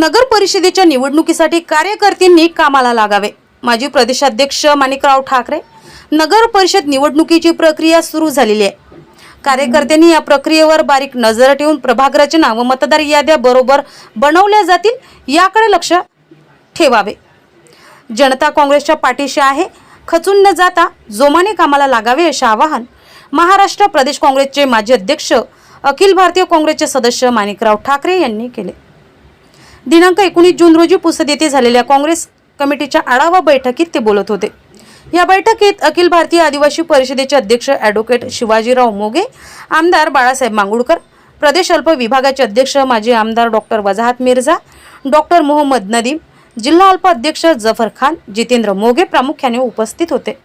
नगर परिषदेच्या निवडणुकीसाठी कार्यकर्त्यांनी कामाला लागावे. माजी प्रदेशाध्यक्ष माणिकराव ठाकरे नगर परिषद निवडणुकीची प्रक्रिया सुरू झालेली आहे. कार्यकर्त्यांनी या प्रक्रियेवर बारीक नजर ठेवून प्रभाग रचना व मतदार याद्या बरोबर बनवल्या जातील याकडे लक्ष ठेवावे. जनता काँग्रेसच्या पाठीशी आहे खचून न जाता जोमाने कामाला लागावे असे आवाहन महाराष्ट्र प्रदेश काँग्रेसचे माजी अध्यक्ष अखिल भारतीय काँग्रेसचे सदस्य माणिकराव ठाकरे यांनी केले. दिनांक एकोणीस जून रोजी पुसद येथे झालेल्या काँग्रेस कमिटीच्या आढावा बैठकीत ते बोलत होते. या बैठकीत अखिल भारतीय आदिवासी परिषदेचे अध्यक्ष ॲडव्होकेट शिवाजीराव मोगे आमदार बाळासाहेब मांगुळकर प्रदेश अल्प विभागाचे अध्यक्ष माजी आमदार डॉक्टर वजाहत मिर्झा डॉक्टर मोहम्मद नदीम जिल्हा अल्प अध्यक्ष जफर खान जितेंद्र मोगे प्रामुख्याने उपस्थित होते.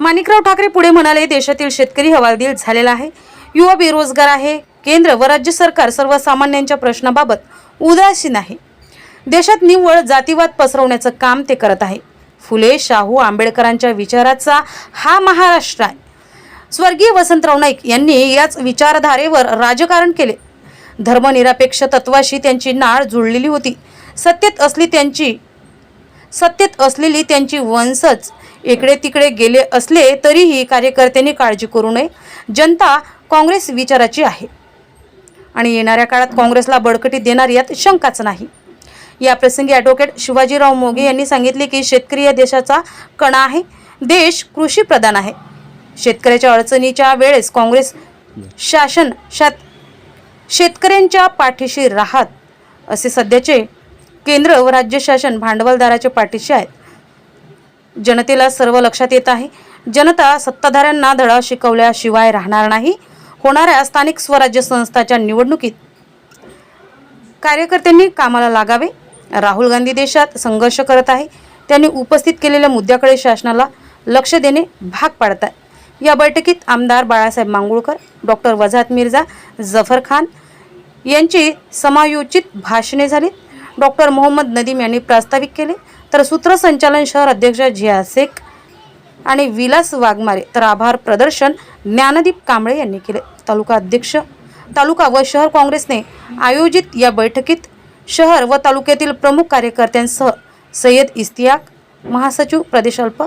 माणिकराव ठाकरे पुढे म्हणाले देशातील शेतकरी हवालदिल झालेला आहे युवा बेरोजगार आहे केंद्र व राज्य सरकार सर्वसामान्यांच्या प्रश्नाबाबत उदासीन आहे देशात निव्वळ जातीवाद पसरवण्याचं काम ते करत आहे. फुले शाहू आंबेडकरांच्या विचाराचा हा महाराष्ट्र आहे. स्वर्गीय वसंतराव नाईक यांनी याच विचारधारेवर राजकारण केले. धर्मनिरपेक्ष तत्वाशी त्यांची नाळ जुळलेली होती. सत्तेत असली त्यांची सत्तेत असलेली त्यांची वंशच इकडे तिकडे गेले असले तरीही कार्यकर्त्यांनी काळजी करू नये. जनता काँग्रेस विचाराची आहे. आणि येणाऱ्या काळात काँग्रेसला बळकटी देणार यात शंकाच नाही. या प्रसंगी ॲडव्होकेट शिवाजीराव मोगे यांनी सांगितले की शेतकरी या देशाचा कणा आहे देश कृषी प्रधान आहे. शेतकऱ्याच्या अडचणीच्या वेळेस काँग्रेस शासन शात शेतकऱ्यांच्या पाठीशी राहत असे सध्याचे केंद्र व राज्य शासन भांडवलदाराच्या पाठीशी आहेत. जनतेला सर्व लक्षात येत आहे. जनता सत्ताधाऱ्यांना धडा शिकवल्याशिवाय राहणार नाही. होणाऱ्या स्थानिक स्वराज्य संस्थाच्या निवडणुकीत. कार्यकर्त्यांनी कामाला लागावे. राहुल गांधी देशात संघर्ष करत आहे. त्यांनी उपस्थित केलेल्या मुद्द्याकडे शासनाला लक्ष देणे भाग पाडत आहे. या बैठकीत आमदार बाळासाहेब मांगुळकर डॉक्टर वझात मिर्झा जफर खान यांची समायोजित भाषणे झाली. डॉक्टर मोहम्मद नदीम यांनी प्रास्ताविक केले. तर सूत्रसंचालन शहर अध्यक्ष झिया शेख आणि विलास वाघमारे तर आभार प्रदर्शन ज्ञानदीप कांबळे यांनी केले. तालुका अध्यक्ष तालुका व शहर काँग्रेसने आयोजित या बैठकीत शहर व तालुक्यातील प्रमुख कार्यकर्त्यांसह सय्यद इस्तियाक महासचिव प्रदेशअल्प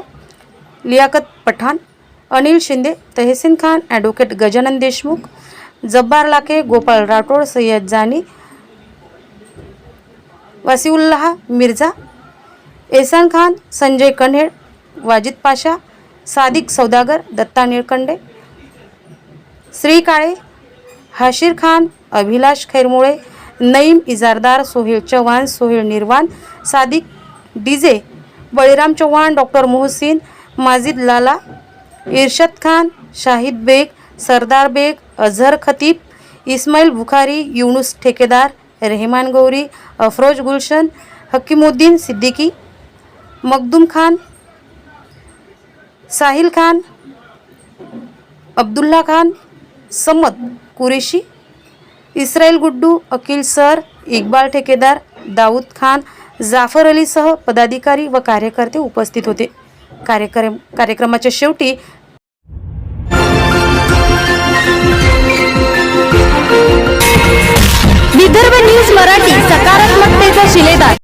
लियाकत पठाण अनिल शिंदे तहसीन खान ॲडव्होकेट गजानन देशमुख जब्बार लाखे गोपाळ राठोड सय्यद जानी वसीउल्लाह मिर्झा एहसान खान संजय कन्हेड वाजिद पाशा सादिक सौदागर दत्ता निळकंडे श्री काळे हाशीर खान अभिलाष खैरमुळे नईम इजारदार सोहेल चव्हाण सोहेल निर्वाण सादिक डीजे बळीराम चव्हाण डॉक्टर मोहसिन माजिद लाला इर्शद खान शाहिद बेग सरदार बेग अझहर खतीब इस्माईल बुखारी युनुस ठेकेदार रेहमान गौरी अफरोज गुलशन हकीमुद्दीन सिद्दीकी मखदूम खान साहिल खान अब्दुल्ला खान संमत कुरेशी इस्रायल गुड्डू अकिल सर इक्बाल ठेकेदार दाऊद खान जाफर अलीसह पदाधिकारी व कार्यकर्ते उपस्थित होते. कार्यक्रम कार्यक्रमाच्या शेवटी